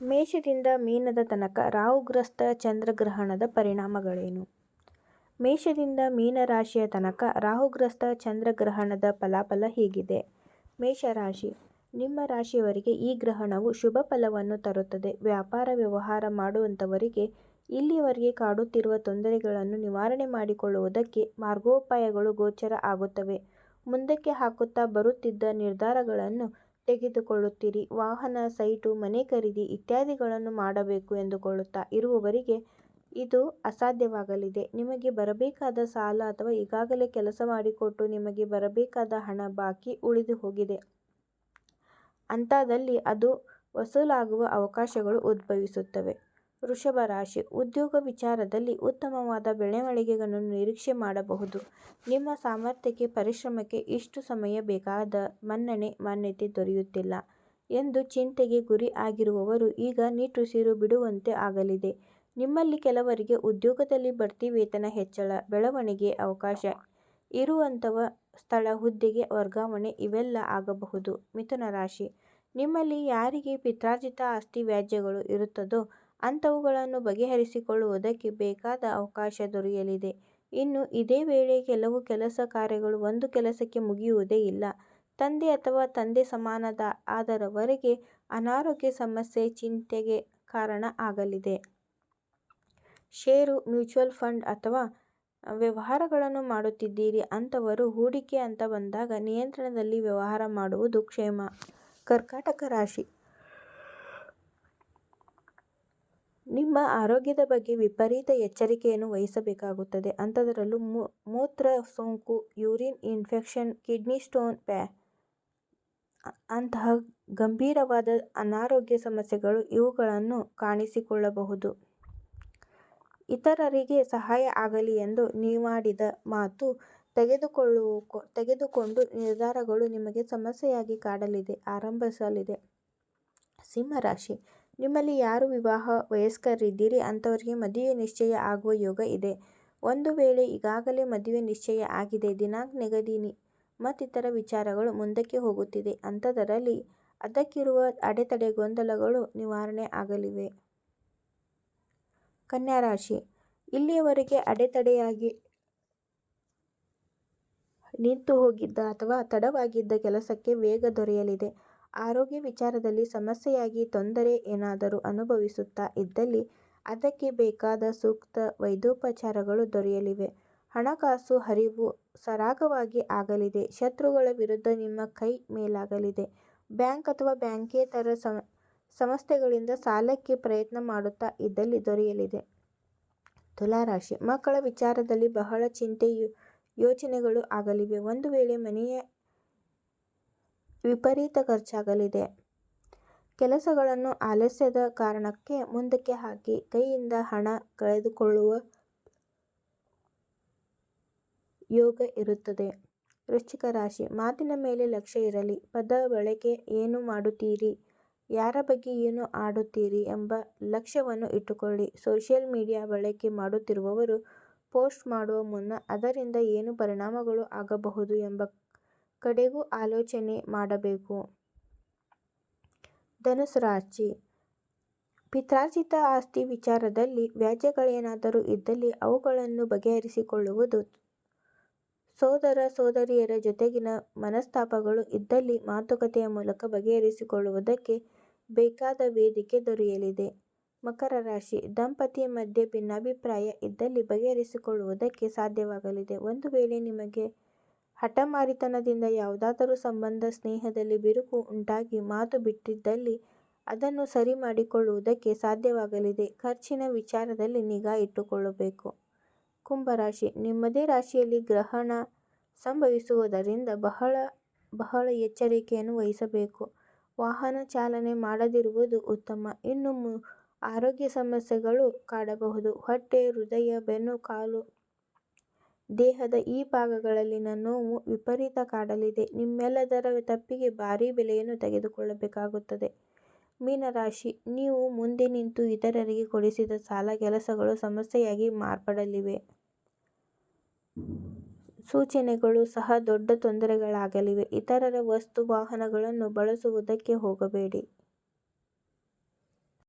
ಮೇಷದಿಂದ ಮೀನದ ತನಕ ರಾಹುಗ್ರಸ್ತ ಚಂದ್ರಗ್ರಹಣದ ಪರಿಣಾಮಗಳೇನು? ಮೇಷದಿಂದ ಮೀನ ರಾಶಿಯ ತನಕ ರಾಹುಗ್ರಸ್ತ ಚಂದ್ರಗ್ರಹಣದ ಫಲಾಫಲ ಹೀಗಿದೆ. ಮೇಷರಾಶಿ: ನಿಮ್ಮ ರಾಶಿಯವರಿಗೆ ಈ ಗ್ರಹಣವು ಶುಭ ಫಲವನ್ನು ತರುತ್ತದೆ. ವ್ಯಾಪಾರ ವ್ಯವಹಾರ ಮಾಡುವಂತವರಿಗೆ ಇಲ್ಲಿಯವರೆಗೆ ಕಾಡುತ್ತಿರುವ ತೊಂದರೆಗಳನ್ನು ನಿವಾರಣೆ ಮಾಡಿಕೊಳ್ಳುವುದಕ್ಕೆ ಮಾರ್ಗೋಪಾಯಗಳು ಗೋಚರ ಆಗುತ್ತವೆ. ಮುಂದಕ್ಕೆ ಹಾಕುತ್ತಾ ಬರುತ್ತಿದ್ದ ನಿರ್ಧಾರಗಳನ್ನು ತೆಗೆದುಕೊಳ್ಳುತ್ತೀರಿ. ವಾಹನ, ಸೈಟು, ಮನೆ ಖರೀದಿ ಇತ್ಯಾದಿಗಳನ್ನು ಮಾಡಬೇಕು ಎಂದುಕೊಳ್ಳುತ್ತಾ ಇರುವವರಿಗೆ ಇದು ಅಸಾಧ್ಯವಾಗಲಿದೆ. ನಿಮಗೆ ಬರಬೇಕಾದ ಸಾಲ ಅಥವಾ ಈಗಾಗಲೇ ಕೆಲಸ ಮಾಡಿಕೊಟ್ಟು ನಿಮಗೆ ಬರಬೇಕಾದ ಹಣ ಬಾಕಿ ಉಳಿದು ಹೋಗಿದೆ ಅಂತಾದಲ್ಲಿ ಅದು ವಸೂಲಾಗುವ ಅವಕಾಶಗಳು ಉದ್ಭವಿಸುತ್ತವೆ. ವೃಷಭ ರಾಶಿ: ಉದ್ಯೋಗ ವಿಚಾರದಲ್ಲಿ ಉತ್ತಮವಾದ ಬೆಳವಣಿಗೆಗಳನ್ನು ನಿರೀಕ್ಷೆ ಮಾಡಬಹುದು. ನಿಮ್ಮ ಸಾಮರ್ಥ್ಯಕ್ಕೆ, ಪರಿಶ್ರಮಕ್ಕೆ ಇಷ್ಟು ಸಮಯ ಬೇಕಾದ ಮನ್ನಣೆ, ಮಾನ್ಯತೆ ದೊರೆಯುತ್ತಿಲ್ಲ ಎಂದು ಚಿಂತೆಗೆ ಗುರಿ ಆಗಿರುವವರು ಈಗ ನಿಟ್ಟುಸಿರು ಬಿಡುವಂತೆ ಆಗಲಿದೆ. ನಿಮ್ಮಲ್ಲಿ ಕೆಲವರಿಗೆ ಉದ್ಯೋಗದಲ್ಲಿ ಬಡ್ತಿ, ವೇತನ ಹೆಚ್ಚಳ, ಬೆಳವಣಿಗೆ ಅವಕಾಶ ಇರುವಂತವ ಸ್ಥಳ ಹುದ್ದೆಗೆ ವರ್ಗಾವಣೆ ಇವೆಲ್ಲ ಆಗಬಹುದು. ಮಿಥುನ ರಾಶಿ: ನಿಮ್ಮಲ್ಲಿ ಯಾರಿಗೆ ಪಿತ್ರಾರ್ಜಿತ ಆಸ್ತಿ ವ್ಯಾಜ್ಯಗಳು ಇರುತ್ತದೋ ಅಂತವುಗಳನ್ನು ಬಗೆಹರಿಸಿಕೊಳ್ಳುವುದಕ್ಕೆ ಬೇಕಾದ ಅವಕಾಶ ದೊರೆಯಲಿದೆ. ಇನ್ನು ಇದೇ ವೇಳೆ ಕೆಲವು ಕೆಲಸ ಕಾರ್ಯಗಳು ಒಂದು ಕೆಲಸಕ್ಕೆ ಮುಗಿಯುವುದೇ ಇಲ್ಲ. ತಂದೆ ಅಥವಾ ತಂದೆ ಸಮಾನದ ಸಮಾನರಾದವರಿಗೆ ಅನಾರೋಗ್ಯ ಸಮಸ್ಯೆ ಚಿಂತೆಗೆ ಕಾರಣ ಆಗಲಿದೆ. ಷೇರು, ಮ್ಯೂಚುವಲ್ ಫಂಡ್ ಅಥವಾ ವ್ಯವಹಾರಗಳನ್ನು ಮಾಡುತ್ತಿದ್ದೀರಿ ಅಂತವರು ಹೂಡಿಕೆ ಅಂತ ಬಂದಾಗ ನಿಯಂತ್ರಣದಲ್ಲಿ ವ್ಯವಹಾರ ಮಾಡುವುದು ಕ್ಷೇಮ. ಕರ್ಕಾಟಕ ರಾಶಿ: ನಿಮ್ಮ ಆರೋಗ್ಯದ ಬಗ್ಗೆ ವಿಪರೀತ ಎಚ್ಚರಿಕೆಯನ್ನು ವಹಿಸಬೇಕಾಗುತ್ತದೆ. ಅಂಥದರಲ್ಲೂ ಮೂತ್ರ ಸೋಂಕು, ಯೂರಿನ್ ಇನ್ಫೆಕ್ಷನ್, ಕಿಡ್ನಿ ಸ್ಟೋನ್, ಅಂತಹ ಗಂಭೀರವಾದ ಅನಾರೋಗ್ಯ ಸಮಸ್ಯೆಗಳು ಇವುಗಳನ್ನು ಕಾಣಿಸಿಕೊಳ್ಳಬಹುದು. ಇತರರಿಗೆ ಸಹಾಯ ಆಗಲಿ ಎಂದು ನೀವಾಡಿದ ಮಾತು ತೆಗೆದುಕೊಳ್ಳುವ ತೆಗೆದುಕೊಂಡು ನಿರ್ಧಾರಗಳು ನಿಮಗೆ ಸಮಸ್ಯೆಯಾಗಿ ಕಾಡಲಿದೆ, ಆರಂಭಿಸಲಿದೆ. ಸಿಂಹ ರಾಶಿ: ನಿಮ್ಮಲ್ಲಿ ಯಾರು ವಿವಾಹ ವಯಸ್ಕರಿದ್ದೀರಿ ಅಂಥವರಿಗೆ ಮದುವೆ ನಿಶ್ಚಯ ಆಗುವ ಯೋಗ ಇದೆ. ಒಂದು ವೇಳೆ ಈಗಾಗಲೇ ಮದುವೆ ನಿಶ್ಚಯ ಆಗಿದೆ, ದಿನಾಂಕ ನಿಗದಿ ಮತ್ತಿತರ ವಿಚಾರಗಳು ಮುಂದಕ್ಕೆ ಹೋಗುತ್ತಿದೆ ಅಂಥದರಲ್ಲಿ ಅದಕ್ಕಿರುವ ಅಡೆತಡೆ ಗೊಂದಲಗಳು ನಿವಾರಣೆ ಆಗಲಿವೆ. ಕನ್ಯಾ ರಾಶಿ: ಇಲ್ಲಿಯವರೆಗೆ ಅಡೆತಡೆಯಾಗಿ ನಿಂತು ಹೋಗಿದ್ದ ಅಥವಾ ತಡವಾಗಿದ್ದ ಕೆಲಸಕ್ಕೆ ವೇಗ ದೊರೆಯಲಿದೆ. ಆರೋಗ್ಯ ವಿಚಾರದಲ್ಲಿ ಸಮಸ್ಯೆಯಾಗಿ ತೊಂದರೆ ಏನಾದರೂ ಅನುಭವಿಸುತ್ತಾ ಇದ್ದಲ್ಲಿ ಅದಕ್ಕೆ ಬೇಕಾದ ಸೂಕ್ತ ವೈದ್ಯೋಪಚಾರಗಳು ದೊರೆಯಲಿವೆ. ಹಣಕಾಸು ಹರಿವು ಸರಾಗವಾಗಿ ಆಗಲಿದೆ. ಶತ್ರುಗಳ ವಿರುದ್ಧ ನಿಮ್ಮ ಕೈ ಮೇಲಾಗಲಿದೆ. ಬ್ಯಾಂಕ್ ಅಥವಾ ಬ್ಯಾಂಕೇತರ ಸಂಸ್ಥೆಗಳಿಂದ ಸಾಲಕ್ಕೆ ಪ್ರಯತ್ನ ಮಾಡುತ್ತಾ ಇದ್ದಲ್ಲಿ ದೊರೆಯಲಿದೆ. ತುಲಾ ರಾಶಿ: ಮಕ್ಕಳ ವಿಚಾರದಲ್ಲಿ ಬಹಳ ಚಿಂತೆ ಯೋಚನೆಗಳು ಆಗಲಿವೆ. ಒಂದು ವೇಳೆ ಮನೆಯ ವಿಪರೀತ ಖರ್ಚಾಗಲಿದೆ. ಕೆಲಸಗಳನ್ನು ಆಲಸ್ಯದ ಕಾರಣಕ್ಕೆ ಮುಂದಕ್ಕೆ ಹಾಕಿ ಕೈಯಿಂದ ಹಣ ಕಳೆದುಕೊಳ್ಳುವ ಯೋಗ ಇರುತ್ತದೆ. ವೃಶ್ಚಿಕ ರಾಶಿ: ಮಾತಿನ ಮೇಲೆ ಲಕ್ಷ್ಯ ಇರಲಿ. ಪದ ಬಳಕೆ, ಏನು ಮಾಡುತ್ತೀರಿ, ಯಾರ ಬಗ್ಗೆ ಏನು ಆಡುತ್ತೀರಿ ಎಂಬ ಲಕ್ಷ್ಯವನ್ನು ಇಟ್ಟುಕೊಳ್ಳಿ. ಸೋಷಿಯಲ್ ಮೀಡಿಯಾ ಬಳಕೆ ಮಾಡುತ್ತಿರುವವರು ಪೋಸ್ಟ್ ಮಾಡುವ ಮುನ್ನ ಅದರಿಂದ ಏನು ಪರಿಣಾಮಗಳು ಆಗಬಹುದು ಎಂಬ ಕಡೆಗೂ ಆಲೋಚನೆ ಮಾಡಬೇಕು. ಧನುಸು ರಾಶಿ: ಪಿತ್ರಾರ್ಜಿತ ಆಸ್ತಿ ವಿಚಾರದಲ್ಲಿ ವ್ಯಾಜ್ಯಗಳೇನಾದರೂ ಇದ್ದಲ್ಲಿ ಅವುಗಳನ್ನು ಬಗೆಹರಿಸಿಕೊಳ್ಳುವುದು. ಸೋದರ ಸೋದರಿಯರ ಜೊತೆಗಿನ ಮನಸ್ತಾಪಗಳು ಇದ್ದಲ್ಲಿ ಮಾತುಕತೆಯ ಮೂಲಕ ಬಗೆಹರಿಸಿಕೊಳ್ಳುವುದಕ್ಕೆ ಬೇಕಾದ ವೇದಿಕೆ ದೊರೆಯಲಿದೆ. ಮಕರ ರಾಶಿ: ದಂಪತಿ ಮಧ್ಯೆ ಭಿನ್ನಾಭಿಪ್ರಾಯ ಇದ್ದಲ್ಲಿ ಬಗೆಹರಿಸಿಕೊಳ್ಳುವುದಕ್ಕೆ ಸಾಧ್ಯವಾಗಲಿದೆ. ಒಂದು ವೇಳೆ ನಿಮಗೆ ಹಠಮಾರಿತನದಿಂದ ಯಾವುದಾದರೂ ಸಂಬಂಧ, ಸ್ನೇಹದಲ್ಲಿ ಬಿರುಕು ಉಂಟಾಗಿ ಮಾತು ಬಿಟ್ಟಿದ್ದಲ್ಲಿ ಅದನ್ನು ಸರಿ ಮಾಡಿಕೊಳ್ಳುವುದಕ್ಕೆ ಸಾಧ್ಯವಾಗಲಿದೆ. ಖರ್ಚಿನ ವಿಚಾರದಲ್ಲಿ ನಿಗಾ ಇಟ್ಟುಕೊಳ್ಳಬೇಕು. ಕುಂಭ ರಾಶಿ: ನಿಮ್ಮದೇ ರಾಶಿಯಲ್ಲಿ ಗ್ರಹಣ ಸಂಭವಿಸುವುದರಿಂದ ಬಹಳ ಬಹಳ ಎಚ್ಚರಿಕೆಯನ್ನು ವಹಿಸಬೇಕು. ವಾಹನ ಚಾಲನೆ ಮಾಡದಿರುವುದು ಉತ್ತಮ. ಇನ್ನು ಆರೋಗ್ಯ ಸಮಸ್ಯೆಗಳು ಕಾಡಬಹುದು. ಹೊಟ್ಟೆ, ಹೃದಯ, ಬೆನ್ನು, ಕಾಲು, ದೇಹದ ಈ ಭಾಗಗಳಲ್ಲಿನ ನೋವು ವಿಪರೀತ ಕಾಡಲಿದೆ. ನಿಮ್ಮೆಲ್ಲದರ ತಪ್ಪಿಗೆ ಭಾರೀ ಬೆಲೆಯನ್ನು ತೆಗೆದುಕೊಳ್ಳಬೇಕಾಗುತ್ತದೆ. ಮೀನರಾಶಿ: ನೀವು ಮುಂದೆ ನಿಂತು ಇತರರಿಗೆ ಕೊಡಿಸಿದ ಸಾಲ, ಕೆಲಸಗಳು ಸಮಸ್ಯೆಯಾಗಿ ಮಾರ್ಪಡಲಿವೆ. ಸೂಚನೆಗಳು ಸಹ ದೊಡ್ಡ ತೊಂದರೆಗಳಾಗಲಿವೆ. ಇತರರ ವಸ್ತು, ವಾಹನಗಳನ್ನು ಬಳಸುವುದಕ್ಕೆ ಹೋಗಬೇಡಿ.